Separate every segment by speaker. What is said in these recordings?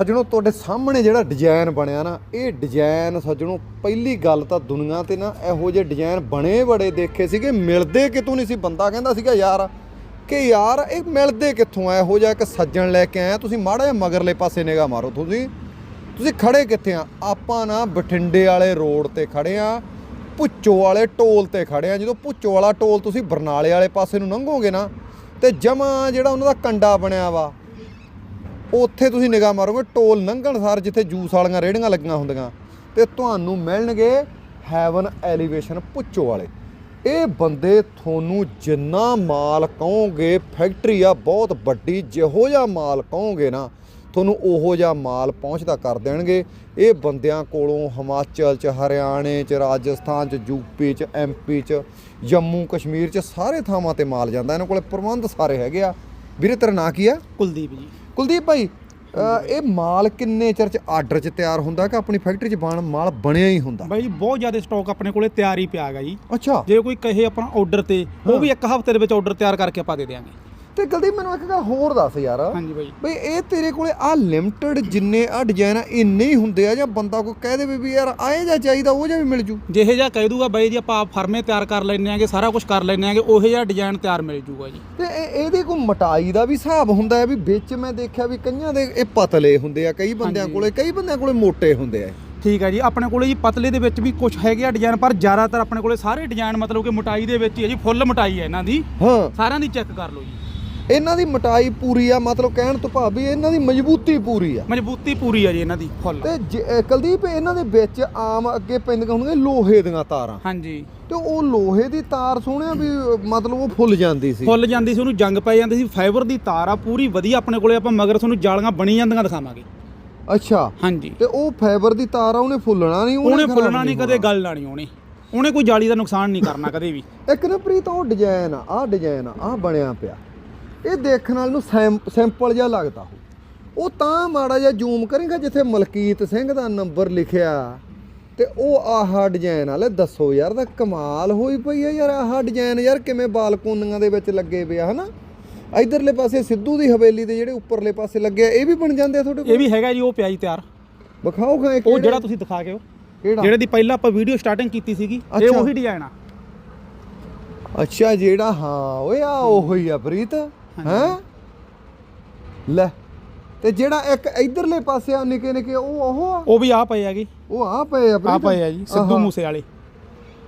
Speaker 1: ਸੱਜਣੋ, ਤੁਹਾਡੇ ਸਾਹਮਣੇ ਜਿਹੜਾ ਡਿਜ਼ਾਈਨ ਬਣਿਆ ਨਾ, ਇਹ ਡਿਜ਼ਾਈਨ ਸੱਜਣੋ, ਪਹਿਲੀ ਗੱਲ ਤਾਂ ਦੁਨੀਆ ਤੇ ਨਾ ਇਹੋ ਜਿਹੇ ਡਿਜ਼ਾਈਨ ਬਣੇ ਬੜੇ ਦੇਖੇ ਸੀਗੇ। ਮਿਲਦੇ ਕਿਤੋਂ ਨਹੀਂ ਸੀ? ਬੰਦਾ ਕਹਿੰਦਾ ਸੀਗਾ, ਯਾਰ, ਕਿ ਯਾਰ, ਇਹ ਮਿਲਦੇ ਕਿੱਥੋਂ ਆ? ਇਹੋ ਜਿਹਾ ਇੱਕ ਸੱਜਣ ਲੈ ਕੇ ਆਇਆ। ਤੁਸੀਂ ਮਾੜਾ ਜਿਹਾ ਮਗਰਲੇ ਪਾਸੇ ਨਿਗਾਹ ਮਾਰੋ ਤੁਸੀਂ। ਤੁਸੀਂ ਖੜੇ ਕਿੱਥੇ ਆ? ਆਪਾਂ ਨਾ ਬਠਿੰਡੇ ਵਾਲੇ ਰੋਡ ਤੇ ਖੜੇ ਆ, ਭੁੱਚੋ ਵਾਲੇ ਟੋਲ ਤੇ ਖੜੇ ਆ। ਜਦੋਂ ਭੁੱਚੋ ਵਾਲਾ ਟੋਲ ਤੁਸੀਂ ਬਰਨਾਲੇ ਵਾਲੇ ਪਾਸੇ ਨੂੰ ਲੰਘੋਗੇ ਨਾ, ਤੇ ਜਮਾ ਜਿਹੜਾ ਉਹਨਾਂ ਦਾ ਕੰਡਾ ਬਣਿਆ ਵਾ ਉੱਥੇ ਤੁਸੀਂ ਨਿਗਾਹ ਮਾਰੋਗੇ, ਟੋਲ ਲੰਘਣ ਸਾਰ ਜਿੱਥੇ ਜੂਸ ਵਾਲੀਆਂ ਰੇੜੀਆਂ ਲੱਗੀਆਂ ਹੁੰਦੀਆਂ, ਤੇ ਤੁਹਾਨੂੰ ਮਿਲਣਗੇ ਹੈਵਨ ਐਲੀਵੇਸ਼ਨ ਪੁੱਚੋ ਵਾਲੇ। ਇਹ ਬੰਦੇ ਤੁਹਾਨੂੰ ਜਿੰਨਾ ਮਾਲ ਕਹੋਗੇ ਫੈਕਟਰੀ ਆ, ਬਹੁਤ ਵੱਡੀ, ਜਿਹੋ ਜਿਹਾ ਮਾਲ ਕਹੋਗੇ ਨਾ, ਤੁਹਾਨੂੰ ਉਹੋ ਜਿਹਾ ਮਾਲ ਪਹੁੰਚਦਾ ਕਰ ਦੇਣਗੇ। ਇਹ ਬੰਦਿਆਂ ਕੋਲੋਂ ਹਿਮਾਚਲ ਚ, ਹਰਿਆਣੇ ਚ, ਰਾਜਸਥਾਨ ਚ ਯੂਪੀ ਚ ਐਮਪੀ ਚ, ਜੰਮੂ ਕਸ਼ਮੀਰ ਚ ਸਾਰੇ ਥਾਵਾਂ ਤੇ ਮਾਲ ਜਾਂਦਾ। ਇਹਨਾਂ ਕੋਲੇ ਪ੍ਰਬੰਧ ਸਾਰੇ ਹੈਗੇ ਆ। ਵੀਰੇ ਤੇਰਾ ਨਾਂ ਕੀ ਆ?
Speaker 2: ਕੁਲਦੀਪ ਜੀ।
Speaker 1: ਕੁਲਦੀਪ ਭਾਈ ਇਹ ਮਾਲ ਕਿੰਨੇ ਚਿਰ ਚ ਆਰਡਰ ਚ ਤਿਆਰ ਹੁੰਦਾ ਕਿ ਆਪਣੀ ਫੈਕਟਰੀ ਚ ਬਣ ਮਾਲ ਬਣਿਆ ਹੀ ਹੁੰਦਾ?
Speaker 2: ਬਾਈ ਜੀ ਬਹੁਤ ਜ਼ਿਆਦਾ ਸਟਾਕ ਆਪਣੇ ਕੋਲੇ ਤਿਆਰ ਹੀ ਪਿਆ ਹੈਗਾ ਜੀ।
Speaker 1: ਅੱਛਾ।
Speaker 2: ਜੇ ਕੋਈ ਕਹੇ ਆਪਣਾ ਆਰਡਰ ਤੇ ਉਹ ਵੀ ਇੱਕ ਹਫ਼ਤੇ ਦੇ ਵਿੱਚ ਆਰਡਰ ਤਿਆਰ ਕਰਕੇ ਆਪਾਂ ਦੇ ਦੇਵਾਂਗੇ
Speaker 1: ਤੇ ਕੁਲਦੀਪ ਮੈਨੂੰ ਇੱਕ ਗੱਲ ਹੋਰ ਦੱਸ ਯਾਰ।
Speaker 2: ਹਾਂਜੀ ਬਾਈ।
Speaker 1: ਬਈ ਇਹ ਤੇਰੇ ਕੋਲੇ ਆ ਲਿਮਟਿਡ ਜਿੰਨੇ ਆ ਡਿਜ਼ਾਈਨ ਆ ਇੰਨੇ ਹੀ ਹੁੰਦੇ ਆ ਜਾਂ ਬੰਦਾ ਕੋਈ ਕਹਿ ਦੇਵੇ ਵੀ ਯਾਰ ਆਏ ਜਾਂ ਚਾਹੀਦਾ ਉਹ ਜਾਂ ਵੀ ਮਿਲ ਜੂ।
Speaker 2: ਜਿਹੇ ਜਿਹਾ ਕਹਿ ਦੂਗਾ ਬਾਈ ਜੀ ਆਪਾਂ ਫਰਮੇ ਤਿਆਰ ਕਰ ਲੈਣੇ ਆਂਗੇ ਸਾਰਾ ਕੁਝ ਕਰ ਲੈਣੇ ਆਂਗੇ ਉਹੇ ਜਿਹਾ ਡਿਜ਼ਾਈਨ ਤਿਆਰ ਮਿਲ ਜੂਗਾ ਜੀ।
Speaker 1: ਤੇ ਇਹ ਇਹਦੀ ਕੋਈ ਮਟਾਈ ਦਾ ਵੀ ਹਿਸਾਬ ਹੁੰਦਾ ਹੈ ਵੀ ਵਿੱਚ ਮੈਂ ਦੇਖਿਆ ਵੀ ਕਈਆਂ ਦੇ ਇਹ ਪਤਲੇ ਹੁੰਦੇ ਆ ਕਈ ਬੰਦਿਆਂ। ਕੋਲੇ ਕਈ ਬੰਦਿਆਂ ਕੋਲੇ ਮੋਟੇ ਹੁੰਦੇ ਆ
Speaker 2: ਠੀਕ ਹੈ ਜੀ ਆਪਣੇ ਕੋਲੇ ਜੀ ਪਤਲੇ ਦੇ ਵਿੱਚ ਵੀ ਕੁਝ ਹੈਗੇ ਆ ਡਿਜ਼ਾਈਨ ਪਰ ਜ਼ਿਆਦਾਤਰ ਆਪਣੇ ਕੋਲੇ ਸਾਰੇ ਡਿਜ਼ਾਈਨ ਮਤਲਬ ਕਿ ਮੋਟਾਈ ਦੇ ਵਿੱਚ ਹੀ ਹੈ ਜੀ ਫੁੱਲ ਮੋਟਾਈ ਹੈ ਇਹਨਾਂ ਦੀ।
Speaker 1: ਹਾਂ।
Speaker 2: ਸਾਰਿਆਂ ਦੀ ਚੈੱਕ ਕਰ ਲਓ ਜੀ।
Speaker 1: ਇਹਨਾਂ ਦੀ ਮਟਾਈ ਪੂਰੀ ਆ ਮਤਲਬ ਕਹਿਣ ਤੋਂ ਭਾਵ ਵੀ ਇਹਨਾਂ ਦੀ ਮਜ਼ਬੂਤੀ ਪੂਰੀ ਆ।
Speaker 2: ਮਜ਼ਬੂਤੀ ਪੂਰੀ ਹੈ ਜੀ ਇਹਨਾਂ ਦੀ ਫੁੱਲ।
Speaker 1: ਤੇ ਜ- ਕੁਲਦੀਪ ਇਹਨਾਂ ਦੇ ਵਿੱਚ ਆਮ ਅੱਗੇ ਪੈਂਦੀਆਂ ਹੋਣਗੀਆਂ ਲੋਹੇ ਦੀਆਂ ਤਾਰਾਂ।
Speaker 2: ਹਾਂਜੀ।
Speaker 1: ਤੇ ਉਹ ਲੋਹੇ ਦੀ ਤਾਰ ਸੋਹਣਿਆ ਵੀ ਮਤਲਬ ਉਹ ਫੁੱਲ ਜਾਂਦੀ ਸੀ।
Speaker 2: ਫੁੱਲ ਜਾਂਦੀ ਸੀ ਉਹਨੂੰ ਜੰਗ ਪੈ ਜਾਂਦੀ ਸੀ ਫਾਈਬਰ ਦੀ ਤਾਰ ਆ ਪੂਰੀ ਵਧੀਆ ਆਪਣੇ ਕੋਲੇ ਆਪਾਂ ਮਗਰ ਤੁਹਾਨੂੰ ਜਾਲੀਆਂ ਬਣੀ ਜਾਂਦੀਆਂ ਦਿਖਾਵਾਂਗੇ।
Speaker 1: ਅੱਛਾ।
Speaker 2: ਹਾਂਜੀ।
Speaker 1: ਤੇ ਉਹ ਫਾਈਬਰ ਦੀ ਤਾਰ ਆ ਉਹਨੇ ਫੁੱਲਣਾ ਨਹੀਂ
Speaker 2: ਉਹਨੇ
Speaker 1: ਖਰਾਬ
Speaker 2: ਫੁੱਲਣਾ ਨਹੀਂ ਕਦੇ ਗੱਲ ਲਾਣੀ ਉਹਨੇ ਉਹਨੇ ਕੋਈ ਜਾਲੀ ਦਾ ਨੁਕਸਾਨ ਨਹੀਂ ਕਰਨਾ ਕਦੇ ਵੀ।
Speaker 1: ਇੱਕ ਨਾ ਪ੍ਰੀਤ ਉਹ ਡਿਜ਼ਾਈਨ ਆ ਆਹ ਡਿਜ਼ਾਈਨ ਆ ਆਹ ਬਣਿਆ ਪਿਆ। ਇਹ ਦੇਖਣ ਨਾਲ ਨੂੰ ਸਿੰਪਲ ਜਿਹਾ ਲੱਗਦਾ ਉਹ ਉਹ ਤਾਂ ਮਾੜਾ ਜਿਹਾ ਜ਼ੂਮ ਕਰੇਗਾ ਜਿੱਥੇ ਮਲਕੀਤ ਸਿੰਘ ਦਾ ਨੰਬਰ ਲਿਖਿਆ। ਤੇ ਉਹ ਆਹ ਡਿਜ਼ਾਈਨ ਵਾਲੇ ਦੱਸੋ ਯਾਰ ਦਾ ਕਮਾਲ ਹੋਈ ਪਈ ਆ ਯਾਰ ਆਹ ਡਿਜ਼ਾਈਨ ਯਾਰ ਕਿਵੇਂ ਬਾਲਕੋਨੀਆਂ ਦੇ ਵਿੱਚ ਲੱਗੇ ਪਿਆ ਹਨਾ? ਇਧਰਲੇ ਪਾਸੇ ਸਿੱਧੂ ਦੀ ਹਵੇਲੀ ਦੇ ਜਿਹੜੇ ਉੱਪਰਲੇ ਪਾਸੇ ਲੱਗੇ ਆ ਇਹ ਵੀ ਬਣ ਜਾਂਦੇ ਆ ਤੁਹਾਡੇ ਕੋਲ?
Speaker 2: ਇਹ ਵੀ ਹੈਗਾ ਜੀ ਉਹ ਪਿਆ ਜੀ ਤਿਆਰ।
Speaker 1: ਵਿਖਾਓ ਖਾਂ
Speaker 2: ਉਹ ਜਿਹੜਾ ਤੁਸੀਂ ਦਿਖਾ ਕੇ
Speaker 1: ਕਿਹੜਾ?
Speaker 2: ਜਿਹੜੇ ਦੀ ਪਹਿਲਾਂ ਆਪਾਂ ਵੀਡੀਓ ਸਟਾਰਟਿੰਗ ਕੀਤੀ ਸੀਗੀ ਇਹ। ਉਹੀ ਡਿਜ਼ਾਈਨ ਆ।
Speaker 1: ਅੱਛਾ ਜਿਹੜਾ ਹਾਂ ਓਏ ਆ ਉਹੋ ਹੀ ਆ ਪ੍ਰੀਤ। ਹੈ? ਲੈ ਤੇ ਜਿਹੜਾ ਇੱਕ ਇਧਰਲੇ ਪਾਸੇ ਆ ਨਿੱਕੇ ਨਿੱਕੇ ਉਹ ਉਹ ਆ?
Speaker 2: ਉਹ ਵੀ ਆ ਪਏ ਹੈਗੇ।
Speaker 1: ਉਹ ਆ ਪਏ ਆ
Speaker 2: ਆ ਪਏ ਆ ਜੀ ਸਿੱਧੂ। ਮੂਸੇ ਵਾਲੇ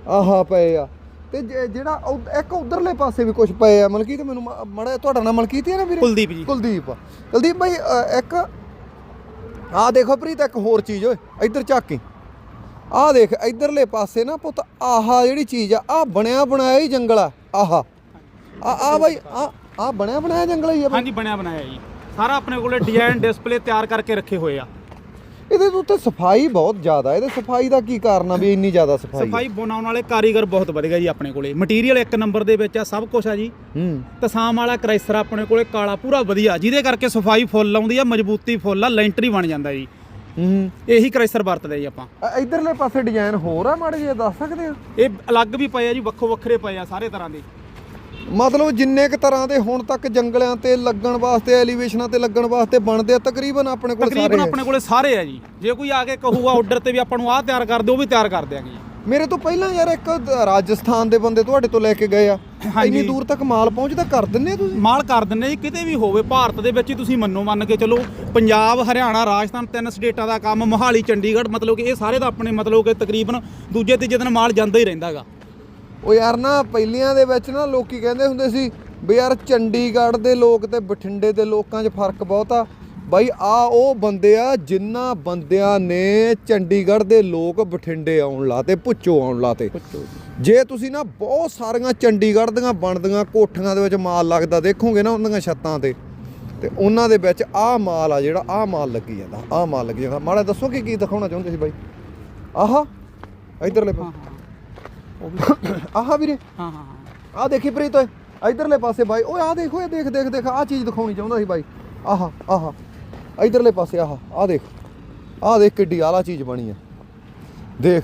Speaker 1: ਆਹਾ ਪਏ ਆ। ਤੇ ਜਿਹੜਾ ਇੱਕ ਉਧਰਲੇ ਪਾਸੇ ਵੀ ਕੁਝ ਪਏ ਆ ਮਲਕੀਤ ਮੈਨੂੰ ਮੜਾ ਤੁਹਾਡਾ ਨਾਮ ਮਲਕੀਤ ਹੀ ਆ ਨਾ ਵੀਰੇ?
Speaker 2: ਕੁਲਦੀਪ ਜੀ।
Speaker 1: ਕੁਲਦੀਪ। ਕੁਲਦੀਪ ਭਾਈ ਇੱਕ ਆ ਦੇਖੋ ਪ੍ਰੀਤ ਇੱਕ ਹੋਰ ਚੀਜ਼ ਓਏ ਇੱਧਰ ਝਾਕੀ ਆ ਦੇਖ ਇਧਰਲੇ ਪਾਸੇ ਨਾ ਪੁੱਤ ਆਹਾ ਜਿਹੜੀ ਚੀਜ਼ ਆ ਆ ਬਣਿਆ ਬਣਾਇਆ ਹੀ ਜੰਗਲ ਆ ਆਹਾ। ਆ ਆ ਬਾਈ ਆ ਆ ਬਣਿਆ ਬਣਾਇਆ ਜੰਗਲ ਹੀ ਆ।
Speaker 2: ਹਾਂਜੀ ਬਣਿਆ ਬਣਾਇਆ ਜੀ। ਸਾਰਾ ਆਪਣੇ ਕੋਲੇ ਡਿਜ਼ਾਈਨ ਡਿਸਪਲੇ ਤਿਆਰ ਕਰਕੇ ਰੱਖੇ ਹੋਏ ਆ।
Speaker 1: ਇਹਦੇ ਉੱਤੇ ਸਫ਼ਾਈ ਬਹੁਤ ਜ਼ਿਆਦਾ ਇਹਦੇ ਸਫ਼ਾਈ ਦਾ ਕੀ ਕਾਰਨ ਆ ਵੀ ਇੰਨੀ ਜ਼ਿਆਦਾ ਸਫ਼ਾਈ?
Speaker 2: ਸਫ਼ਾਈ ਬਣਾਉਣ ਵਾਲੇ ਕਾਰੀਗਰ ਬਹੁਤ ਵਧੀਆ ਜੀ ਆਪਣੇ ਕੋਲੇ। ਮਟੀਰੀਅਲ ਇੱਕ ਨੰਬਰ ਦੇ ਵਿੱਚ ਆ ਸਭ ਕੁਝ ਆ ਜੀ।
Speaker 1: ਹੂੰ।
Speaker 2: ਤਸਾਮ ਵਾਲਾ ਕ੍ਰੈਸਰ ਆਪਣੇ ਕੋਲੇ ਕਾਲਾ ਪੂਰਾ ਵਧੀਆ ਜਿਹਦੇ ਕਰਕੇ ਸਫ਼ਾਈ ਫੁੱਲ ਆਉਂਦੀ ਆ ਮਜ਼ਬੂਤੀ ਫੁੱਲ ਆ ਲੈਂਟਰ ਬਣ ਜਾਂਦਾ ਜੀ।
Speaker 1: ਹੂੰ।
Speaker 2: ਇਹੀ ਕ੍ਰੈਸਰ ਵਰਤਦੇ ਜੀ ਆਪਾਂ।
Speaker 1: ਇਧਰਲੇ ਪਾਸੇ ਡਿਜ਼ਾਈਨ ਹੋਰ ਆ ਮਾੜੇ ਜਿਹੇ ਦੱਸ ਸਕਦੇ ਆ?
Speaker 2: ਇਹ ਅਲੱਗ ਵੀ ਪਏ ਆ ਜੀ ਵੱਖੋ ਵੱਖਰੇ ਪਏ ਆ ਸਾਰੇ ਤਰ੍ਹਾਂ ਦੇ।
Speaker 1: ਮਤਲਬ ਜਿੰਨੇ ਕ ਤਰ੍ਹਾਂ ਦੇ ਹੁਣ ਤੱਕ ਜੰਗਲਿਆਂ ਤੇ ਲੱਗਣ ਵਾਸਤੇ ਐਲੀਵੇਸ਼ਨਾਂ ਤੇ ਲੱਗਣ ਵਾਸਤੇ ਬਣਦੇ ਆ ਤਕਰੀਬਨ ਆਪਣੇ ਕੋਲ ਸਾਰੇ
Speaker 2: ਤਕਰੀਬਨ ਆਪਣੇ ਕੋਲੇ ਸਾਰੇ ਆ ਜੀ। ਜੇ ਕੋਈ ਆ ਕੇ ਕਹੂਗਾ ਆਰਡਰ ਤੇ ਵੀ ਆਪਾਂ ਨੂੰ ਆਹ ਤਿਆਰ ਕਰ ਦਿਓ ਉਹ ਵੀ ਤਿਆਰ ਕਰ ਦਿਆਂਗੇ ਜੀ।
Speaker 1: ਮੇਰੇ ਤੋਂ ਪਹਿਲਾਂ ਯਾਰ ਇੱਕ ਰਾਜਸਥਾਨ ਦੇ ਬੰਦੇ ਤੁਹਾਡੇ ਤੋਂ ਲੈ ਕੇ ਗਏ ਆ। ਇੰਨੀ ਦੂਰ ਤੱਕ ਮਾਲ ਪਹੁੰਚਦਾ ਕਰ ਦਿੰਨੇ ਤੁਸੀਂ?
Speaker 2: ਮਾਲ ਕਰ ਦਿੰਨੇ ਜੀ ਕਿਤੇ ਵੀ ਹੋਵੇ ਭਾਰਤ ਦੇ ਵਿੱਚ ਹੀ ਤੁਸੀਂ ਮੰਨੋ ਮੰਨ ਕੇ ਚਲੋ ਪੰਜਾਬ ਹਰਿਆਣਾ ਰਾਜਸਥਾਨ ਤਿੰਨ ਸਟੇਟਾਂ ਦਾ ਕੰਮ ਮੋਹਾਲੀ ਚੰਡੀਗੜ੍ਹ ਮਤਲਬ ਕਿ ਇਹ ਸਾਰੇ ਦਾ ਆਪਣੇ ਮਤਲਬ ਕਿ ਤਕਰੀਬਨ ਦੂਜੇ ਤੀਜੇ ਦਿਨ ਮਾਲ ਜਾਂਦਾ ਹੀ ਰਹਿੰਦਾਗਾ
Speaker 1: ਉਹ ਯਾਰ ਨਾ ਪਹਿਲੀਆਂ ਦੇ ਵਿੱਚ ਨਾ ਲੋਕੀ ਕਹਿੰਦੇ ਹੁੰਦੇ ਸੀ ਵੀ ਯਾਰ ਚੰਡੀਗੜ੍ਹ ਦੇ ਲੋਕ ਤੇ ਬਠਿੰਡੇ ਦੇ ਲੋਕਾਂ 'ਚ ਫ਼ਰਕ ਬਹੁਤ ਆ। ਬਾਈ ਆ ਉਹ ਬੰਦੇ ਆ ਜਿਨ੍ਹਾਂ ਬੰਦਿਆਂ ਨੇ ਚੰਡੀਗੜ੍ਹ ਦੇ ਲੋਕ ਬਠਿੰਡੇ ਆਉਣ ਲਾਤੇ ਪੁੱਚੋ ਆਉਣ ਲਾਤੇ ਜੇ। ਤੁਸੀਂ ਨਾ ਬਹੁਤ ਸਾਰੀਆਂ ਚੰਡੀਗੜ੍ਹ ਦੀਆਂ ਬਣਦੀਆਂ ਕੋਠੀਆਂ ਦੇ ਵਿੱਚ ਮਾਲ ਲੱਗਦਾ ਦੇਖੋਗੇ ਨਾ ਉਹਨਾਂ ਦੀਆਂ ਛੱਤਾਂ ਤੇ ਤੇ ਉਹਨਾਂ ਦੇ ਵਿੱਚ ਆਹ ਮਾਲ ਆ ਜਿਹੜਾ ਆਹ ਮਾਲ ਲੱਗੀ ਜਾਂਦਾ ਆਹ ਮਾਲ ਲੱਗੀ ਜਾਂਦਾ। ਮਾੜਾ ਦੱਸੋ ਕਿ ਕੀ ਦਿਖਾਉਣਾ ਚਾਹੁੰਦੇ ਸੀ ਬਾਈ? ਆਹਾ ਇਧਰਲੇ ਪਾਸੇ।
Speaker 2: ਉਹ ਵੀ
Speaker 1: ਆਹਾ ਵੀਰੇ।
Speaker 2: ਹਾਂ ਹਾਂ ਹਾਂ।
Speaker 1: ਆਹ ਦੇਖੀ ਪ੍ਰੀਤ ਓਏ ਇਧਰਲੇ ਪਾਸੇ ਬਾਈ। ਓਏ ਆਹ ਦੇਖੋ ਇਹ ਦੇਖ ਦੇਖ ਦੇਖ ਆਹ ਚੀਜ਼ ਦਿਖਾਉਣੀ ਚਾਹੁੰਦਾ ਸੀ ਬਾਈ। ਆਹਾ ਆਹਾ ਇਧਰਲੇ ਪਾਸੇ ਆਹ ਆਹ ਦੇਖ। ਆਹ ਦੇਖ ਕਿੱਡੀ ਆਲਾ ਚੀਜ਼ ਬਣੀ ਹੈ। ਦੇਖ।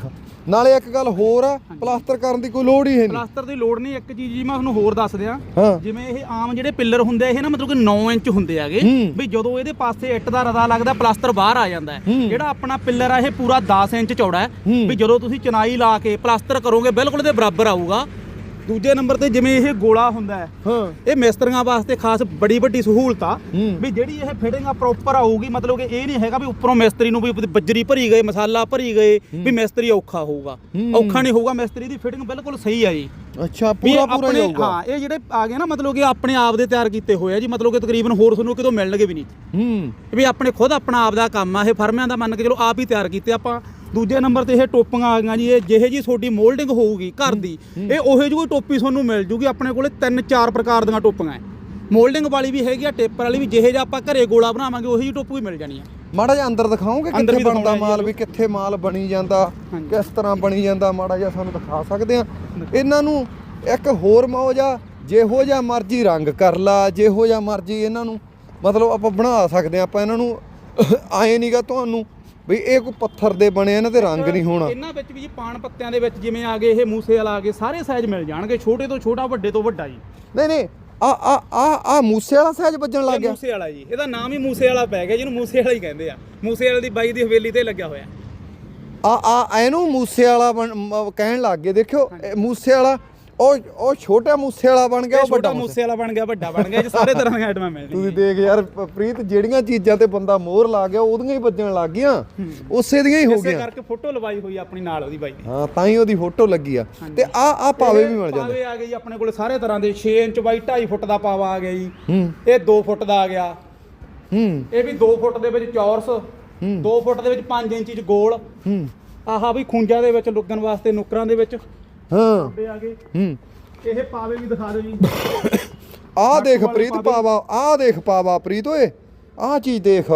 Speaker 1: ਨਾਲੇ ਇੱਕ ਗੱਲ ਹੋਰ ਆ ਪਲਾਸਟਰ ਕਰਨ ਦੀ ਕੋਈ ਲੋੜ ਹੀ ਹੈ ਨਹੀਂ।
Speaker 2: ਪਲਾਸਟਰ ਦੀ ਲੋੜ ਨਹੀਂ ਇੱਕ ਚੀਜ਼ ਜੀ ਮੈਂ ਤੁਹਾਨੂੰ ਹੋਰ ਦੱਸ ਦਿਆਂ।
Speaker 1: ਹਾਂ।
Speaker 2: ਜਿਵੇਂ ਇਹ ਆਮ ਜਿਹੜੇ ਪਿੱਲਰ ਹੁੰਦੇ ਆ ਇਹ ਨਾ ਮਤਲਬ ਕਿ 9 ਇੰਚ ਹੁੰਦੇ ਆਗੇ। ਵੀ ਜਦੋਂ ਇਹਦੇ ਪਾਸੇ ਇੱਟ ਦਾ ਰਦਾ ਲੱਗਦਾ ਪਲਾਸਟਰ ਬਾਹਰ ਆ ਜਾਂਦਾ। ਜਿਹੜਾ ਆਪਣਾ ਪਿੱਲਰ ਆ ਇਹ ਪੂਰਾ 10 ਇੰਚ ਚੌੜਾ ਹੂੰ। ਵੀ ਜਦੋਂ ਤੁਸੀਂ ਚਨਾਈ ਲਾ ਕੇ ਪਲਾਸਟਰ ਕਰੋਗੇ ਬਿਲਕੁਲ ਇਹਦੇ ਬਰਾਬਰ ਆਊਗਾ। ਦੂਜੇ ਨੰਬਰ ਤੇ ਜਿਵੇਂ ਇਹ ਗੋਲਾ ਹੁੰਦਾ ਹੈ
Speaker 1: ਹਾਂ।
Speaker 2: ਇਹ ਮਿਸਤਰੀਆਂ ਵਾਸਤੇ ਖਾਸ ਬੜੀ ਵੱਡੀ ਸਹੂਲਤ ਆ। ਵੀ ਜਿਹੜੀ ਇਹ ਫਿਟਿੰਗ ਆ ਪ੍ਰੋਪਰ ਆਊਗੀ ਮਤਲਬ ਕਿ ਇਹ ਨਹੀਂ ਹੈਗਾ ਵੀ ਉੱਪਰੋਂ ਮਿਸਤਰੀ ਨੂੰ ਵੀ ਬੱਜਰੀ ਭਰੀ ਗਏ ਮਸਾਲਾ ਭਰੀ ਗਏ ਵੀ ਮਿਸਤਰੀ ਔਖਾ ਹੋਊਗਾ। ਔਖਾ ਨਹੀਂ ਹੋਊਗਾ ਮਿਸਤਰੀ ਦੀ ਫਿਟਿੰਗ ਬਿਲਕੁਲ ਸਹੀ ਆ ਜੀ।
Speaker 1: ਅੱਛਾ ਪੂਰਾ ਪੂਰਾ ਹੀ ਹੋਊਗਾ
Speaker 2: ਹਾਂ ਇਹ ਜਿਹੜੇ ਆ ਗਏ ਨਾ ਮਤਲਬ ਕਿ ਆਪਣੇ ਆਪ ਦੇ ਤਿਆਰ ਕੀਤੇ ਹੋਏ ਆ ਜੀ ਮਤਲਬ ਕਿ ਤਕਰੀਬਨ ਹੋਰ ਤੁਹਾਨੂੰ ਕਿਤੋਂ ਮਿਲਣਗੇ ਵੀ ਨਹੀਂ।
Speaker 1: ਹੂੰ।
Speaker 2: ਵੀ ਆਪਣੇ ਖੁਦ ਆਪਣਾ ਆਪ ਦਾ ਕੰਮ ਆ ਇਹ ਫਰਮਿਆਂ ਦਾ ਮੰਨ ਕੇ ਚਲੋ ਆਪ ਹੀ ਤਿਆਰ ਕੀਤੇ ਆਪਾਂ। ਦੂਜੇ ਨੰਬਰ ਤੇ ਇਹ ਟੋਪੀਆਂ ਆ ਗਈਆਂ ਜੀ ਇਹ ਜਿਹੇ ਜੀ ਤੁਹਾਡੀ ਮੋਲਡਿੰਗ ਹੋਊਗੀ ਘਰ ਦੀ ਇਹ ਉਹੇ ਜਿਹੀ ਟੋਪੀ ਤੁਹਾਨੂੰ ਮਿਲ ਜੂਗੀ ਆਪਣੇ ਕੋਲੇ ਤਿੰਨ ਚਾਰ ਪ੍ਰਕਾਰ ਦੀਆਂ ਟੋਪੀਆਂ ਹੈ ਮੋਲਡਿੰਗ ਵਾਲੀ ਵੀ ਹੈਗੀ ਆ ਟੇਪਰ ਵਾਲੀ ਵੀ ਜਿਹੇ ਜਿਹਾ ਆਪਾਂ ਘਰੇ ਗੋਲਾ ਬਣਾਵਾਂਗੇ ਉਹੀ ਜਿਹੀ ਟੋਪੀ ਵੀ ਮਿਲ ਜਾਣੀ ਆ।
Speaker 1: ਮਾੜਾ ਜਿਹਾ ਅੰਦਰ ਦਿਖਾਓਗੇ
Speaker 2: ਅੰਦਰ
Speaker 1: ਕਿੱਥੇ
Speaker 2: ਵੀ
Speaker 1: ਬਣਦਾ
Speaker 2: ਦਿਖਾਉਣਾ
Speaker 1: ਮਾਲ। ਵੀ ਕਿੱਥੇ ਮਾਲ ਬਣੀ ਜਾਂਦਾ
Speaker 2: ਹਾਂਜੀ।
Speaker 1: ਕਿਸ ਤਰ੍ਹਾਂ ਬਣੀ ਜਾਂਦਾ ਮਾੜਾ ਜਿਹਾ ਸਾਨੂੰ ਦਿਖਾ ਸਕਦੇ ਆ। ਇਹਨਾਂ ਨੂੰ ਇੱਕ ਹੋਰ ਮੌਜ ਆ ਜਿਹੋ ਜਿਹਾ ਮਰਜ਼ੀ ਰੰਗ ਕਰ ਲਾ ਜਿਹੋ ਜਿਹਾ ਮਰਜ਼ੀ ਇਹਨਾਂ ਨੂੰ ਮਤਲਬ ਆਪਾਂ ਬਣਾ ਸਕਦੇ ਆ ਆਪਾਂ ਇਹਨਾਂ ਨੂੰ ਆਏ ਨਹੀਂਗਾ ਤੁਹਾਨੂੰ ਵੀ ਇਹ ਕੋਈ ਪੱਥਰ ਦੇ ਬਣੇ ਇਹਨਾਂ ਤੇ ਰੰਗ ਨਹੀਂ ਹੋਣਾ।
Speaker 2: ਇਹਨਾਂ ਵਿੱਚ ਵੀ ਜੀ ਪਾਣ ਪੱਤਿਆਂ ਦੇ ਵਿੱਚ ਜਿਵੇਂ ਆ ਗਏ ਇਹ ਮੂਸੇ ਵਾਲਾ ਆ ਗਏ ਸਾਰੇ ਸਾਈਜ਼ ਮਿਲ ਜਾਣਗੇ ਛੋਟੇ ਤੋਂ ਛੋਟਾ ਵੱਡੇ ਤੋਂ ਵੱਡਾ ਜੀ।
Speaker 1: ਨਹੀਂ ਨਹੀਂ ਆ ਆ ਆ ਆ ਮੂਸੇ ਵਾਲਾ ਸਹਿਜ ਵੱਜਣ ਲੱਗ ਗਿਆ।
Speaker 2: ਮੂਸੇ ਵਾਲਾ ਜੀ ਇਹਦਾ ਨਾਮ ਹੀ ਮੂਸੇ ਵਾਲਾ ਪੈ ਗਿਆ ਜਿਹਨੂੰ ਮੂਸੇ ਵਾਲਾ ਹੀ ਕਹਿੰਦੇ ਆ। ਮੂਸੇ ਵਾਲੇ ਦੀ ਬਾਈ ਦੀ ਹਵੇਲੀ ਤੇ ਲੱਗਿਆ ਹੋਇਆ।
Speaker 1: ਆ ਆ ਇਹਨੂੰ ਮੂਸੇ ਵਾਲਾ ਕਹਿਣ ਲੱਗ ਗਏ। ਦੇਖਿਓ ਮੂਸੇ ਵਾਲਾ ਉਹ ਉਹ ਛੋਟਾ ਮੂਸੇ ਵਾਲਾ ਬਣ ਗਿਆ ਉਹ ਵੱਡਾ
Speaker 2: ਮੂਸੇ। ਵਾਲਾ ਬਣ ਗਿਆ ਵੱਡਾ ਬਣ ਗਿਆ ਇਹ ਸਾਰੇ ਤਰ੍ਹਾਂ ਦੀਆਂ ਆਈਟਮਾਂ ਮਿਲਣਗੀਆਂ
Speaker 1: ਤੁਸੀਂ ਦੇਖ ਯਾਰ ਪ੍ਰੀਤ ਜਿਹੜੀਆਂ ਚੀਜ਼ਾਂ ਤੇ ਬੰਦਾ ਮੋਹਰ ਲਾ ਗਿਆ ਉਹਦੀਆਂ ਹੀ ਵੱਜਣ ਲੱਗ ਗਈਆਂ। ਉਸੇ ਦੀਆਂ ਹੀ ਹੋ
Speaker 2: ਇਸੇ
Speaker 1: ਗਈਆਂ।
Speaker 2: ਕਰਕੇ ਫੋਟੋ ਲਵਾਈ ਹੋਈ ਆਪਣੀ ਨਾਲ ਉਹਦੀ ਬਾਈ।
Speaker 1: ਹਾਂ ਤਾਂ ਹੀ ਉਹਦੀ ਫੋਟੋ ਲੱਗੀ ਆ। ਤੇ ਆ ਆ ਪਾਵੇ ਵੀ ਮਿਲ ਜਾਂਦੇ।
Speaker 2: ਪਾਵੇ ਆ ਗਏ ਜੀ ਆਪਣੇ ਕੋਲੇ ਸਾਰੇ ਤਰ੍ਹਾਂ ਦੇ 6 ਇੰਚ ਬਾਈ 2.5 ਫੁੱਟ ਦਾ ਪਾਵਾ ਆ ਗਿਆ ਜੀ। ਇਹ 2 ਫੁੱਟ ਦਾ ਆ ਗਿਆ।
Speaker 1: ਹੂੰ।
Speaker 2: ਇਹ ਵੀ 2 ਫੁੱਟ ਦੇ ਵਿੱਚ ਚੌਰਸ 2 ਫੁੱਟ ਦੇ ਵਿੱਚ 5 ਇੰਚ ਚ ਗੋਲ।
Speaker 1: ਹੂੰ।
Speaker 2: ਆਹਾ ਵੀ ਖੁੰਜਾਂ ਦੇ ਵਿੱਚ ਲੁੱਗਣ ਵਾਸਤੇ ਨੁਕਰਾਂ ਦੇ ਵਿੱਚ।
Speaker 1: ਹਾਂ।
Speaker 2: ਆ ਗਏ।
Speaker 1: ਹੂੰ।
Speaker 2: ਇਹ ਪਾਵੇ ਵੀ ਦਿਖਾ ਦਿਓ ਜੀ।
Speaker 1: ਆ ਦੇਖ
Speaker 2: ਵਾਲੇ
Speaker 1: ਪ੍ਰੀਤ
Speaker 2: ਪਾਵੇ।
Speaker 1: ਪਾਵਾ ਆ ਦੇਖ ਪਾਵਾ ਪ੍ਰੀਤ ਓਏ। ਆ ਚੀਜ਼ ਦੇਖ।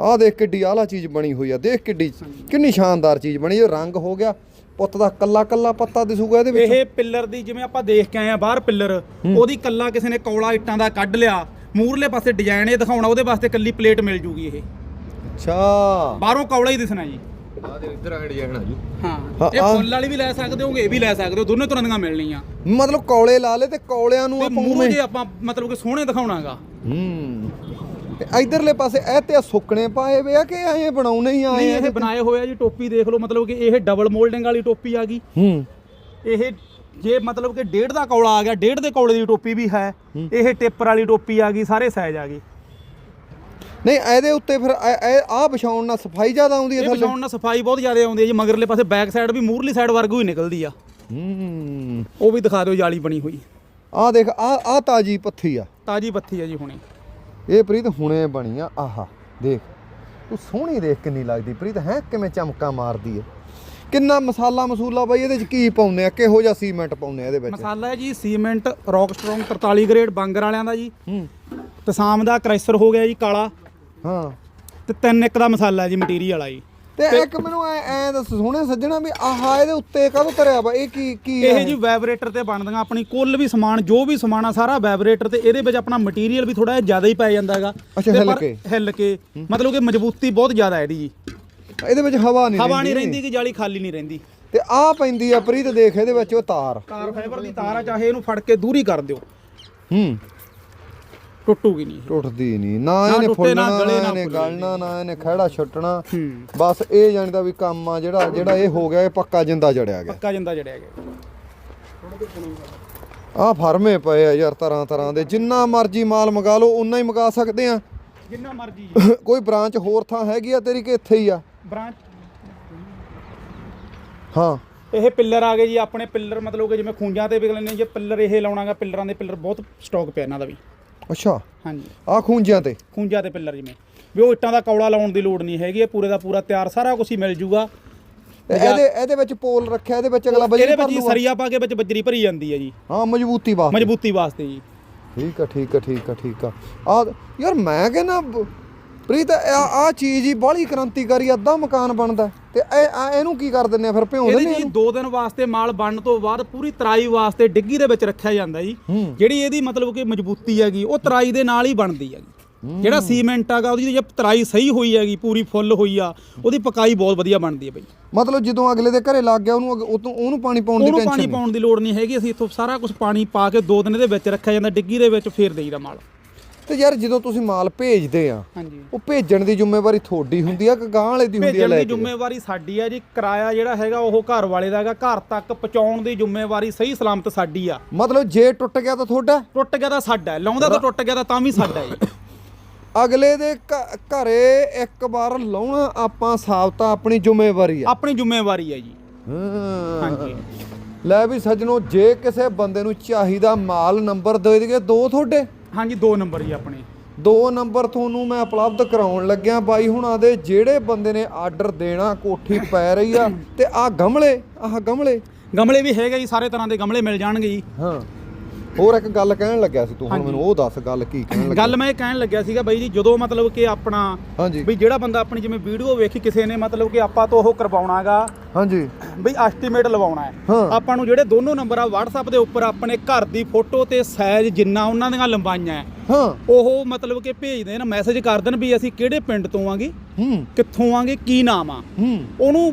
Speaker 1: ਆ ਦੇਖ ਕਿੱਡੀ ਆਲਾ ਚੀਜ਼ ਬਣੀ ਹੋਈ ਆ ਦੇਖ ਕਿੱਡੀ ਕਿੰਨੀ ਸ਼ਾਨਦਾਰ ਚੀਜ਼ ਬਣੀ ਇਹ ਰੰਗ ਹੋ ਗਿਆ ਪੁੱਤ ਦਾ ਕੱਲਾ ਕੱਲਾ ਪੱਤਾ ਦਿਸੂਗਾ ਇਹਦੇ ਵਿੱਚ।
Speaker 2: ਇਹ ਪਿੱਲਰ ਦੀ ਜਿਵੇਂ ਆਪਾਂ ਦੇਖ ਕੇ ਆਏ ਆ ਬਾਹਰ ਪਿੱਲਰ ਉਹਦੀ ਕੱਲਾ ਕਿਸੇ ਨੇ ਕੌਲਾ ਇੱਟਾਂ ਦਾ ਕੱਢ ਲਿਆ। ਮੂਰਲੇ ਪਾਸੇ ਡਿਜ਼ਾਈਨ ਇਹ ਦਿਖਾਉਣਾ ਉਹਦੇ ਵਾਸਤੇ ਕੱਲੀ ਪਲੇਟ ਮਿਲ ਜੂਗੀ ਇਹ।
Speaker 1: ਅੱਛਾ।
Speaker 2: ਬਾਹਰੋਂ ਕੌਲਾ ਹੀ ਦਿਸਣਾ ਜੀ।
Speaker 3: ਇੱਧਰ ਆ ਡਿਜ਼ਾਈਨ ਆ ਜੀ।
Speaker 2: ਹਾਂ ਇਹ
Speaker 1: ਆਹ।
Speaker 2: ਫੁੱਲ ਵਾਲੀ ਵੀ ਲੈ ਸਕਦੇ ਹੋਗੇ ਇਹ ਵੀ ਲੈ ਸਕਦੇ ਹੋ ਦੋਨੇ ਤਰ੍ਹਾਂ ਦੀਆਂ ਮਿਲਣੀਆਂ।
Speaker 1: ਮਤਲਬ ਕੌਲੇ ਲਾ ਲੇ ਤੇ ਕੌਲਿਆਂ ਨੂੰ
Speaker 2: ਤੇ
Speaker 1: ਆਪਾਂ
Speaker 2: ਮੂੰਹ
Speaker 1: ਉਵੇਂ
Speaker 2: ਜੇ ਆਪਾਂ ਮਤਲਬ ਕਿ ਸੋਹਣੇ ਦਿਖਾਉਣਾਗਾ।
Speaker 1: ਹੂੰ। ਤੇ ਇਧਰਲੇ ਪਾਸੇ ਇਹ ਤੇ ਸੁੱਕਣੇ ਪਾਏ ਵੇ ਆ ਕਿ ਐਂ ਬਣਾਉਣੇ ਹੀ ਆਏ
Speaker 2: ਨਹੀਂ
Speaker 1: ਆ?
Speaker 2: ਇਹ ਬਣਾਏ ਹੋਏ ਆ ਜੀ ਟੋਪੀ ਦੇਖ ਲਓ ਮਤਲਬ ਕਿ ਇਹ ਡਬਲ ਮੋਲਡਿੰਗ ਵਾਲੀ ਟੋਪੀ ਆ ਗਈ।
Speaker 1: ਹੂੰ।
Speaker 2: ਇਹ ਜੇ ਮਤਲਬ ਕਿ ਡੇਢ ਦਾ ਕੌਲਾ ਆ ਗਿਆ ਡੇਢ ਦੇ ਕੌਲੇ ਦੀ ਟੋਪੀ ਵੀ ਹੈ। ਇਹ ਟੇਪਰ ਵਾਲੀ ਟੋਪੀ ਆ ਗਈ ਸਾਰੇ ਸਾਈਜ਼ ਆ ਗਈ
Speaker 1: ਨਹੀਂ ਇਹਦੇ ਉੱਤੇ ਫਿਰ ਆ ਵਿਛਾਉਣ ਨਾਲ ਸਫ਼ਾਈ ਜ਼ਿਆਦਾ ਆਉਂਦੀ ਹੈ
Speaker 2: ਇਹ
Speaker 1: ਥੱਲੇ?
Speaker 2: ਵਿਛਾਉਣ ਨਾਲ ਸਫ਼ਾਈ ਬਹੁਤ ਜ਼ਿਆਦਾ ਆਉਂਦੀ ਹੈ ਜੀ ਮਗਰਲੇ ਪਾਸੇ ਬੈਕ ਸਾਈਡ ਵੀ ਮੂਰਲੀ ਸਾਈਡ ਵਰਗੂ ਹੀ ਨਿਕਲਦੀ ਆ।
Speaker 1: ਹੂੰ।
Speaker 2: ਉਹ ਵੀ ਦਿਖਾ ਦਿਓ ਜਾਲੀ ਬਣੀ ਹੋਈ।
Speaker 1: ਆ ਦੇਖ ਆ ਆ ਤਾਜੀ ਪੱਥੀ ਆ।
Speaker 2: ਤਾਜੀ ਪੱਥੀ ਆ ਜੀ ਹੁਣੇ।
Speaker 1: ਇਹ ਪ੍ਰੀਤ ਹੁਣੇ ਬਣੀ ਆ ਆਹਾ ਦੇਖ। ਤੂੰ ਸੋਹਣੀ ਦੇਖ ਕਿੰਨੀ ਲੱਗਦੀ। ਪ੍ਰੀਤ ਹੈ ਕਿਵੇਂ ਚਮਕਾ ਮਾਰਦੀ ਹੈ ਕਿੰਨਾ ਮਸਾਲਾ ਮਸੂਲਾ ਬਾਈ ਇਹਦੇ ਚ ਕੀ ਪਾਉਂਦੇ ਆ? ਕਿਹੋ ਜਿਹਾ ਸੀਮੈਂਟ ਪਾਉਂਦੇ ਆ ਇਹਦੇ ਵਿੱਚ?
Speaker 2: ਮਸਾਲਾ ਹੈ ਜੀ cement rock strong 43 grade Bangur ਵਾਲਿਆਂ ਦਾ ਜੀ।
Speaker 1: ਹੂੰ।
Speaker 2: ਤਸਾਮ ਦਾ ਕ੍ਰੈਸ਼ਰ ਹੋ ਗਿਆ ਜੀ ਕਾਲਾ।
Speaker 1: ਹਾਂ।
Speaker 2: ਤੇ ਤਿੰਨ ਇੱਕ ਦਾ ਮਸਾਲਾ ਹੈ ਜੀ ਮਟੀਰੀਅਲ ਵਾਲਾ ਜੀ।
Speaker 1: ਤੇ ਇੱਕ ਮੈਨੂੰ ਐ ਐ ਦੱਸ ਸੋਹਣੇ ਸੱਜਣਾ ਵੀ ਆਹਾ ਇਹਦੇ ਉੱਤੇ ਕਾਹਦੋਂ ਧਰਿਆ ਵਾ? ਇਹ ਕੀ ਕੀ ਆ
Speaker 2: ਇਹ ਜੀ ਵਾਈਬ੍ਰੇਟਰ ਤੇ ਬਣਦੀਆਂ ਆਪਣੀ ਕੁੱਲ ਵੀ ਸਮਾਨ ਜੋ ਵੀ ਸਮਾਨ ਆ ਸਾਰਾ ਵਾਈਬ੍ਰੇਟਰ ਤੇ ਇਹਦੇ ਵਿੱਚ ਆਪਣਾ ਮਟੀਰੀਅਲ ਵੀ ਥੋੜਾ ਜਿਹਾ ਜ਼ਿਆਦਾ ਹੀ ਪੈ ਜਾਂਦਾ ਹੈਗਾ।
Speaker 1: ਅੱਛਾ,
Speaker 2: ਤੇ
Speaker 1: ਹਿੱਲ
Speaker 2: ਪਰ
Speaker 1: ਕੇ।
Speaker 2: ਹਿੱਲ ਕੇ ਮਤਲਬ ਕਿ ਮਜ਼ਬੂਤੀ ਬਹੁਤ ਜ਼ਿਆਦਾ ਇਹਦੀ ਜੀ।
Speaker 1: ਇਹਦੇ ਵਿੱਚ ਹਵਾ ਨਹੀਂ
Speaker 2: ਹਵਾ ਨਹੀਂ ਰਹਿੰਦੀ। ਕਿ ਜਾਲੀ ਖਾਲੀ ਨਹੀਂ ਰਹਿੰਦੀ।
Speaker 1: ਤੇ ਆ ਪੈਂਦੀ ਆ ਪ੍ਰੀਤ ਦੇਖ ਇਹਦੇ ਵਿੱਚ ਉਹ ਤਾਰ।
Speaker 2: ਤਾਰ ਫਾਈਬਰ ਦੀ ਤਾਰ ਆ ਚਾਹੇ ਇਹਨੂੰ ਫੜ ਕੇ ਦੂਰੀ ਕਰ ਦਿਓ।
Speaker 1: ਹੂੰ।
Speaker 2: ਟੁੱਟੂਗੀ ਨਹੀਂ
Speaker 1: ਟੁੱਟਦੀ ਨਹੀਂ। ਨਾ ਇਹਨੇ ਫੁੱਲਣਾ ਨਾ ਇਹਨੇ। ਗਲਣਾ ਨਾ ਇਹਨੇ ਖੜਾ ਛੱਟਣਾ। ਬਸ ਇਹ ਜਾਣਦਾ ਵੀ ਕੰਮ ਆ ਜਿਹੜਾ ਜਿਹੜਾ ਇਹ ਹੋ ਗਿਆ ਇਹ ਪੱਕਾ ਜਿੰਦਾ ਜੜਿਆ ਗਿਆ।
Speaker 2: ਪੱਕਾ ਜਿੰਦਾ ਜੜਿਆ ਗਿਆ।
Speaker 1: ਆ ਫਰਮੇ ਪਏ ਆ ਯਾਰ ਤਰ੍ਹਾਂ ਤਰ੍ਹਾਂ ਦੇ। ਜਿੰਨਾ ਮਰਜ਼ੀ ਮਾਲ ਮੰਗਾ ਲਓ ਉਨਾ ਹੀ ਮੰਗਾ ਸਕਦੇ ਆ।
Speaker 2: ਜਿੰਨਾ ਮਰਜ਼ੀ
Speaker 1: ਕੋਈ ਬ੍ਰਾਂਚ ਹੋਰ ਥਾਂ ਹੈਗੀ ਆ ਤੇਰੀ ਕਿ ਇੱਥੇ ਹੀ ਆ?
Speaker 2: ਬ੍ਰਾਂਚ।
Speaker 1: ਹਾਂ।
Speaker 2: ਇਹ ਪਿੱਲਰ ਆ ਗਏ ਜੀ ਆਪਣੇ ਪਿੱਲਰ ਮਤਲਬ ਕਿ ਜਿਵੇਂ ਖੂੰਜਾਂ ਤੇ ਵਿਕਲੇ ਨੇ ਜੇ ਪਿੱਲਰ ਇਹ ਲਾਉਣਾਗਾ ਪਿੱਲਰਾਂ ਦੇ ਪਿੱਲਰ ਬਹੁਤ ਸਟਾਕ ਪਿਆ ਇਹਨਾਂ ਦਾ ਵੀ।
Speaker 1: ਅੱਛਾ।
Speaker 2: ਹਾਂਜੀ।
Speaker 1: ਆ ਖੂੰਜਿਆਂ ਤੇ?
Speaker 2: ਖੂੰਜਾਂ ਤੇ ਪਿੱਲਰ ਜਿਵੇਂ। ਵੀ ਉਹ ਇੱਟਾਂ ਦਾ ਕੌਲਾ ਲਾਉਣ ਦੀ ਲੋੜ ਨਹੀਂ ਹੈਗੀ ਇਹ ਪੂਰੇ ਦਾ ਪੂਰਾ ਤਿਆਰ ਸਾਰਾ ਕੁਝ ਹੀ ਮਿਲ ਜੂਗਾ।
Speaker 1: ਤੇ ਇਹਦੇ ਇਹਦੇ ਵਿੱਚ ਪੋਲ ਰੱਖਿਆ ਇਹਦੇ ਵਿੱਚ ਅਗਲਾ ਬਜਰੀ
Speaker 2: ਇਹਦੇ
Speaker 1: ਭਰ
Speaker 2: ਵਿੱਚ ਸਰੀਆ ਪਾ ਕੇ ਵਿੱਚ ਬੱਜਰੀ ਭਰੀ ਜਾਂਦੀ ਹੈ ਜੀ।
Speaker 1: ਹਾਂ ਮਜ਼ਬੂਤੀ ਵਾਸਤੇ।
Speaker 2: ਮਜ਼ਬੂਤੀ ਵਾਸਤੇ ਜੀ।
Speaker 1: ਠੀਕ ਆ ਠੀਕ ਆ ਠੀਕ ਆ ਠੀਕ ਆ। ਆ ਯਾਰ ਮੈਂ ਕਹਿੰਦਾ ਪ੍ਰੀਤ ਆ ਆ ਚੀਜ਼ ਹੀ ਬਾਹਲੀ ਕ੍ਰਾਂਤੀਕਾਰੀ ਅੱਧਾ ਮਕਾਨ ਬਣਦਾ ਤੇ ਇਹ ਇਹਨੂੰ ਕੀ ਕਰ ਦਿੰਨੇ ਆ ਫਿਰ ਭਿਉਂ ਦਿੰਨੇ
Speaker 2: ਜੀ
Speaker 1: ਆ
Speaker 2: 2 ਦਿਨ ਵਾਸਤੇ ਮਾਲ ਬਣਨ ਤੋਂ ਬਾਅਦ ਪੂਰੀ ਤਰਾਈ ਵਾਸਤੇ ਡਿੱਗੀ ਦੇ ਵਿੱਚ ਰੱਖਿਆ ਜਾਂਦਾ ਜੀ। ਜਿਹੜੀ ਇਹਦੀ ਮਤਲਬ ਕਿ ਮਜ਼ਬੂਤੀ ਹੈਗੀ ਉਹ ਤਰਾਈ ਦੇ ਨਾਲ ਹੀ ਬਣਦੀ ਹੈਗੀ। ਜਿਹੜਾ ਸੀਮੈਂਟ ਹੈਗਾ ਉਹਦੀ ਜੇ ਤਰਾਈ ਸਹੀ ਹੋਈ ਹੈਗੀ ਪੂਰੀ ਫੁੱਲ ਹੋਈ ਆ ਉਹਦੀ ਪਕਾਈ ਬਹੁਤ ਵਧੀਆ ਬਣਦੀ ਹੈ ਬਈ।
Speaker 1: ਮਤਲਬ ਜਦੋਂ ਅਗਲੇ ਦੇ ਘਰੇ ਲੱਗ ਗਿਆ ਉਹਨੂੰ ਉਹਨੂੰ ਪਾਣੀ ਪਾਉਣ ਦੀ
Speaker 2: ਉਹਨੂੰ
Speaker 1: ਟੈਨਸ਼ਨ
Speaker 2: ਪਾਣੀ ਪਾਉਣ ਦੀ ਲੋੜ ਨਹੀਂ ਹੈਗੀ ਅਸੀਂ ਇੱਥੋਂ ਸਾਰਾ ਕੁਝ ਪਾਣੀ ਪਾ ਕੇ ਦੋ ਦਿਨ ਦੇ ਵਿੱਚ ਰੱਖਿਆ ਜਾਂਦਾ ਡਿੱਗੀ ਦੇ ਵਿੱਚ ਫੇਰ ਦੇਈਦਾ ਮਾਲ।
Speaker 1: ਤੇ ਯਾਰ ਜਦੋਂ ਤੁਸੀਂ ਮਾਲ ਭੇਜਦੇ ਆ
Speaker 2: ਹਾਂਜੀ।
Speaker 1: ਉਹ ਭੇਜਣ ਦੀ ਜ਼ਿੰਮੇਵਾਰੀ ਤੁਹਾਡੀ ਹੁੰਦੀ ਆ ਕਿ ਗਾਂ ਵਾਲੇ ਦੀ ਹੁੰਦੀ ਆ
Speaker 2: ਭੇਜਣ
Speaker 1: ਲੈ
Speaker 2: ਦੀ
Speaker 1: ਕੇ?
Speaker 2: ਜ਼ਿੰਮੇਵਾਰੀ ਸਾਡੀ ਆ ਜੀ ਕਿਰਾਇਆ ਜਿਹੜਾ ਹੈਗਾ ਉਹ ਘਰ ਵਾਲੇ ਦਾ ਹੈਗਾ ਘਰ ਤੱਕ ਪਹੁੰਚਾਉਣ ਦੀ ਜ਼ਿੰਮੇਵਾਰੀ ਸਹੀ ਸਲਾਮਤ ਸਾਡੀ ਆ।
Speaker 1: ਮਤਲਬ ਜੇ ਟੁੱਟ ਗਿਆ ਤਾਂ ਤੁਹਾਡਾ?
Speaker 2: ਟੁੱਟ ਗਿਆ ਤਾਂ ਸਾਡਾ ਹੈ, ਲਾਉਂਦਾ ਤਾਂ ਟੁੱਟ ਗਿਆ ਤਾਂ ਤਾਂ ਵੀ ਸਾਡਾ ਹੈ ਜੀ।
Speaker 1: ਅਗਲੇ ਦੇ ਘ- ਘਰੇ ਇੱਕ ਵਾਰ ਲਾਉਣਾ ਆਪਾਂ ਸਾਬਤਾ ਆਪਣੀ ਜ਼ਿੰਮੇਵਾਰੀ ਆ।
Speaker 2: ਆਪਣੀ ਜ਼ਿੰਮੇਵਾਰੀ ਹੈ ਜੀ।
Speaker 1: ਹਾਂ।
Speaker 2: ਹਾਂਜੀ।
Speaker 1: ਲੈ ਵੀ ਸੱਜਣੋ ਜੇ ਕਿਸੇ ਬੰਦੇ ਨੂੰ ਚਾਹੀਦਾ ਮਾਲ ਨੰਬਰ ਦੇ ਦੇਗੇ ਦੋ ਤੁਹਾਡੇ?
Speaker 2: ਹਾਂਜੀ ਦੋ ਨੰਬਰ ਜੀ ਆਪਣੇ।
Speaker 1: ਦੋ ਨੰਬਰ ਤੁਹਾਨੂੰ ਮੈਂ ਉਪਲਬਧ ਕਰਾਉਣ ਲੱਗਿਆ ਬਾਈ ਹੁਣਾਂ ਦੇ ਜਿਹੜੇ ਬੰਦੇ ਨੇ ਆਰਡਰ ਦੇਣਾ ਕੋਠੀ ਪੈ ਰਹੀ ਆ ਤੇ ਆਹ ਗਮਲੇ ਆਹ ਗਮਲੇ।
Speaker 2: ਗਮਲੇ ਵੀ ਹੈਗੇ ਜੀ ਸਾਰੇ ਤਰ੍ਹਾਂ ਦੇ ਗਮਲੇ ਮਿਲ ਜਾਣਗੇ ਜੀ।
Speaker 1: ਹਾਂ। ਹੋਰ ਇੱਕ ਗੱਲ ਕਹਿਣ ਲੱਗਿਆ ਸੀ ਤੂੰ ਹੁਣ ਮੈਨੂੰ ਉਹ ਦੱਸ ਗੱਲ ਕੀ ਕਹਿਣ ਲੱਗਾ
Speaker 2: ਗੱਲ ਮੈਂ ਇਹ ਕਹਿਣ ਲੱਗਿਆ ਸੀਗਾ ਬਾਈ ਜੀ ਜਦੋਂ ਮਤਲਬ ਕਿ ਆਪਣਾ
Speaker 1: ਹਾਂਜੀ।
Speaker 2: ਵੀ ਜਿਹੜਾ ਬੰਦਾ ਆਪਣੀ ਜਿਵੇਂ ਵੀਡੀਓ ਵੇਖੀ ਕਿਸੇ ਨੇ ਮਤਲਬ ਕਿ ਆਪਾਂ ਤੋਂ ਉਹ ਕਰਵਾਉਣਾਗਾ
Speaker 1: ਹਾਂਜੀ।
Speaker 2: ਬਈ ਐਸਟੀਮੇਟ ਲਵਾਉਣਾ ਹੈ। ਆਪਾਂ ਨੂੰ ਜਿਹੜੇ ਦੋਨੋਂ ਨੰਬਰ ਆ WhatsApp ਦੇ ਉੱਪਰ ਆਪਣੇ ਘਰ ਦੀ ਫੋਟੋ ਤੇ ਸਾਈਜ਼ ਜਿੰਨਾ ਉਹਨਾਂ ਦੀਆਂ ਲੰਬਾਈਆਂ ਹੈ
Speaker 1: ਹਾਂ।
Speaker 2: ਉਹ ਮਤਲਬ ਕਿ ਭੇਜ ਦੇਣ ਮੈਸੇਜ ਕਰ ਦੇਣ ਵੀ ਅਸੀਂ ਕਿਹੜੇ ਪਿੰਡ ਤੋਂ ਆਂਗੇ
Speaker 1: ਹੂੰ।
Speaker 2: ਕਿੱਥੋਂ ਆਂਗੇ ਕੀ ਨਾਮ ਆ।
Speaker 1: ਹੂੰ।
Speaker 2: ਉਹਨੂੰ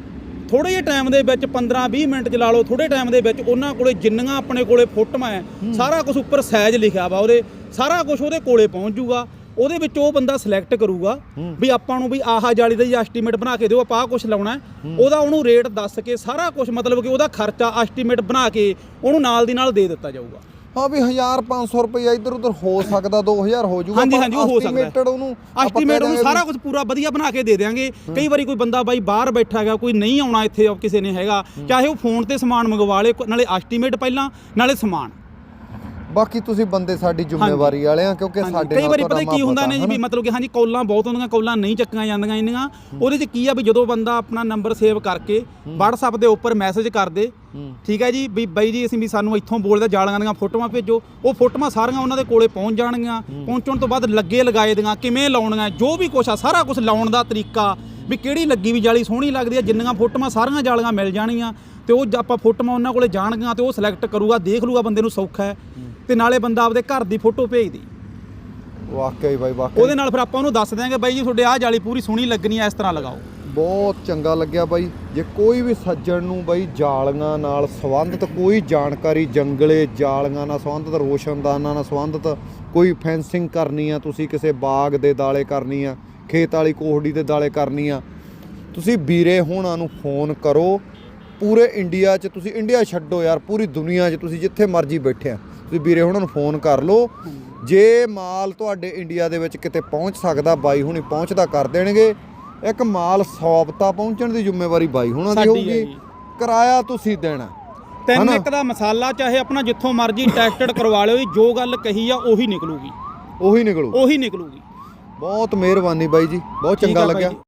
Speaker 2: ਥੋੜੇ ਜਿਹੇ ਟਾਈਮ ਦੇ ਵਿੱਚ 15-20 ਮਿੰਟ ਚ ਲਾ ਲਓ ਥੋੜੇ ਟਾਈਮ ਦੇ ਵਿੱਚ ਉਹਨਾਂ ਕੋਲੇ ਜਿੰਨੀਆਂ ਆਪਣੇ ਕੋਲੇ ਫੋਟੋਆਂ ਹੈ। ਸਾਰਾ ਕੁਝ ਉੱਪਰ ਸਾਈਜ਼ ਲਿਖਿਆ ਵਾ ਉਹਦੇ ਸਾਰਾ ਕੁਝ ਉਹਦੇ ਕੋਲੇ ਪਹੁੰਚ ਜੂਗਾ ਉਹਦੇ ਵਿੱਚ ਉਹ ਬੰਦਾ ਸਿਲੈਕਟ ਕਰੂਗਾ ਵੀ ਆਪਾਂ ਨੂੰ ਵੀ ਆਹਾ ਜਾਲੀ ਦਾ ਐਸਟੀਮੇਟ ਬਣਾ ਕੇ ਦਿਓ ਆਪਾਂ ਆਹ ਕੁਝ ਲਾਉਣਾ। ਉਹਦਾ ਉਹਨੂੰ ਰੇਟ ਦੱਸ ਕੇ ਸਾਰਾ ਕੁਝ ਮਤਲਬ ਕਿ ਉਹਦਾ ਖਰਚਾ ਐਸਟੀਮੇਟ ਬਣਾ ਕੇ ਉਹਨੂੰ ਨਾਲ ਦੀ ਨਾਲ ਦੇ ਦਿੱਤਾ ਜਾਊਗਾ।
Speaker 1: ਹਾਂ ਵੀ 1500 ਰੁਪਏ ਇੱਧਰ ਉੱਧਰ ਹੋ ਸਕਦਾ 2000 ਹੋ ਜਾਊਗਾ
Speaker 2: ਹਾਂਜੀ ਹਾਂਜੀ ਉਹ ਹੋ ਸਕਦਾ।
Speaker 1: estimated ਉਹਨੂੰ
Speaker 2: ਐਸਟੀਮੇਟ ਉਹਨੂੰ ਸਾਰਾ ਕੁਝ ਪੂਰਾ ਵਧੀਆ ਬਣਾ ਕੇ ਦੇ ਦਿਆਂਗੇ। ਕਈ ਵਾਰੀ ਕੋਈ ਬੰਦਾ ਬਾਈ ਬਾਹਰ ਬੈਠਾ ਹੈਗਾ ਕੋਈ ਨਹੀਂ ਆਉਣਾ ਇੱਥੇ ਕਿਸੇ ਨੇ ਹੈਗਾ ਚਾਹੇ ਉਹ ਫੋਨ ਤੇ ਸਮਾਨ ਮੰਗਵਾ ਲੇ ਨਾਲੇ ਐਸਟੀਮੇਟ ਪਹਿਲਾਂ ਨਾਲੇ ਸਮਾਨ।
Speaker 1: ਬਾਕੀ ਤੁਸੀਂ ਬੰਦੇ ਸਾਡੀ ਜ਼ਿੰਮੇਵਾਰੀ ਵਾਲੇ ਆ ਕਿਉਂਕਿ ਸਾਡੇ
Speaker 2: ਕਈ ਵਾਰੀ ਪਤਾ ਕੀ ਹੁੰਦਾ ਨੇ ਜੀ? ਵੀ ਮਤਲਬ ਕਿ ਹਾਂਜੀ ਕੌਲਾਂ ਬਹੁਤ ਹੁੰਦੀਆਂ ਕੌਲਾਂ ਨਹੀਂ ਚੱਕੀਆਂ ਜਾਂਦੀਆਂ ਇੰਨੀਆਂ। ਉਹਦੇ 'ਚ ਕੀ ਆ ਵੀ ਜਦੋਂ ਬੰਦਾ ਆਪਣਾ ਨੰਬਰ ਸੇਵ ਕਰਕੇ WhatsApp ਦੇ ਉੱਪਰ ਮੈਸੇਜ ਕਰ ਦੇ ਠੀਕ ਹੈ ਜੀ ਵੀ ਬਾਈ ਜੀ ਅਸੀਂ ਵੀ ਸਾਨੂੰ ਇੱਥੋਂ ਬੋਲਦੇ ਜਾਲੀਆਂ ਦੀਆਂ ਫੋਟੋਆਂ ਭੇਜੋ। ਉਹ ਫੋਟੋਆਂ ਸਾਰੀਆਂ ਉਹਨਾਂ ਦੇ ਕੋਲੇ ਪਹੁੰਚ ਜਾਣਗੀਆਂ। ਪਹੁੰਚਣ ਤੋਂ ਬਾਅਦ ਲੱਗੇ ਲਗਾਏ ਦੀਆਂ ਕਿਵੇਂ ਲਾਉਣੀਆਂ ਜੋ ਵੀ ਕੁਛ ਆ ਸਾਰਾ ਕੁਝ ਲਾਉਣ ਦਾ ਤਰੀਕਾ ਵੀ ਕਿਹੜੀ ਲੱਗੀ ਵੀ ਜਾਲੀ ਸੋਹਣੀ ਲੱਗਦੀ ਆ ਜਿੰਨੀਆਂ ਫੋਟੋਆਂ ਸਾਰੀਆਂ ਜਾਲੀਆਂ ਮਿਲ ਜਾਣਗੀਆਂ ਤੇ ਉਹ ਆਪਾਂ ਫੋਟੋਆਂ ਉਹਨਾਂ ਕੋਲੇ ਜਾਣਗੀਆਂ ਤੇ ਉਹ ਸਿਲੈਕਟ ਕਰੂਗਾ ਦੇਖ ਲੂਗਾ ਬੰਦੇ ਨੂੰ ਸੌਖਾ ਹੈ। ਤੇ ਨਾਲੇ ਬੰਦਾ ਆਪਦੇ ਘਰ ਦੀ ਫੋਟੋ ਭੇਜ ਦੇ
Speaker 1: ਵਾਕਈ ਬਾਈ ਵਾਕਈ।
Speaker 2: ਉਹਦੇ ਨਾਲ ਫਿਰ ਆਪਾਂ ਉਹਨੂੰ ਦੱਸ ਦਿਆਂਗੇ ਬਾਈ ਜੀ ਤੁਹਾਡੇ ਆਹ ਜਾਲੀ ਪੂਰੀ ਸੋਹਣੀ ਲੱਗਣੀ ਆ ਇਸ ਤਰ੍ਹਾਂ ਲਗਾਓ।
Speaker 1: ਬਹੁਤ ਚੰਗਾ ਲੱਗਿਆ ਬਾਈ। ਜੇ ਕੋਈ ਵੀ ਸੱਜਣ ਨੂੰ ਬਾਈ ਜਾਲੀਆਂ ਨਾਲ ਸੰਬੰਧਿਤ ਕੋਈ ਜਾਣਕਾਰੀ ਜੰਗਲੇ ਜਾਲੀਆਂ ਨਾਲ ਸੰਬੰਧਿਤ ਰੋਸ਼ਨਦਾਨਾਂ ਨਾਲ ਸੰਬੰਧਿਤ ਕੋਈ ਫੈਂਸਿੰਗ ਕਰਨੀ ਆ ਤੁਸੀਂ ਕਿਸੇ ਬਾਗ ਦੇ ਦਾਲੇ ਕਰਨੀ ਆ ਖੇਤ ਵਾਲੀ ਕੋਹੜੀ ਦੇ ਦਾਲੇ ਕਰਨੀ ਆ ਤੁਸੀਂ ਵੀਰੇ ਹੋਣਾ ਨੂੰ ਫੋਨ ਕਰੋ। ਪੂਰੇ ਇੰਡੀਆ 'ਚ ਤੁਸੀਂ ਇੰਡੀਆ ਛੱਡੋ ਯਾਰ ਪੂਰੀ ਦੁਨੀਆ 'ਚ ਤੁਸੀਂ ਜਿੱਥੇ ਮਰਜ਼ੀ ਬੈਠੇ ਆ। ਤੁਸੀਂ ਵੀਰੇ ਹੋਣਾ ਨੂੰ ਫੋਨ ਕਰ ਲਓ। ਜੇ ਮਾਲ ਤੁਹਾਡੇ ਇੰਡੀਆ ਦੇ ਵਿੱਚ ਕਿਤੇ ਪਹੁੰਚ ਸਕਦਾ ਬਾਈ ਹੁਣੀ ਪਹੁੰਚਦਾ ਕਰ ਦੇਣਗੇ। ਇੱਕ ਮਾਲ ਸੌਪਤਾ ਪਹੁੰਚਣ ਦੀ ਜ਼ਿੰਮੇਵਾਰੀ ਬਾਈ ਹੁਣਾਂ ਦੀ ਹੋਊਗੀ। ਕਿਰਾਇਆ ਤੁਸੀਂ ਦੇਣਾ।
Speaker 2: ਤਿੰਨ? ਇੱਕ ਦਾ ਮਸਾਲਾ ਚਾਹੇ ਆਪਣਾ ਜਿੱਥੋਂ ਮਰਜ਼ੀ ਟੈਸਟਡ ਕਰਵਾ ਲਿਓ ਜੀ, ਗੱਲ ਕਹੀ ਆ ਉਹੀ ਨਿਕਲੂਗੀ।
Speaker 1: ਉਹੀ ਨਿਕਲੂ।
Speaker 2: ਉਹੀ ਨਿਕਲੂਗੀ।
Speaker 1: ਬਹੁਤ ਮਿਹਰਬਾਨੀ ਬਾਈ ਜੀ ਬਹੁਤ ਚੰਗਾ ਲੱਗਿਆ।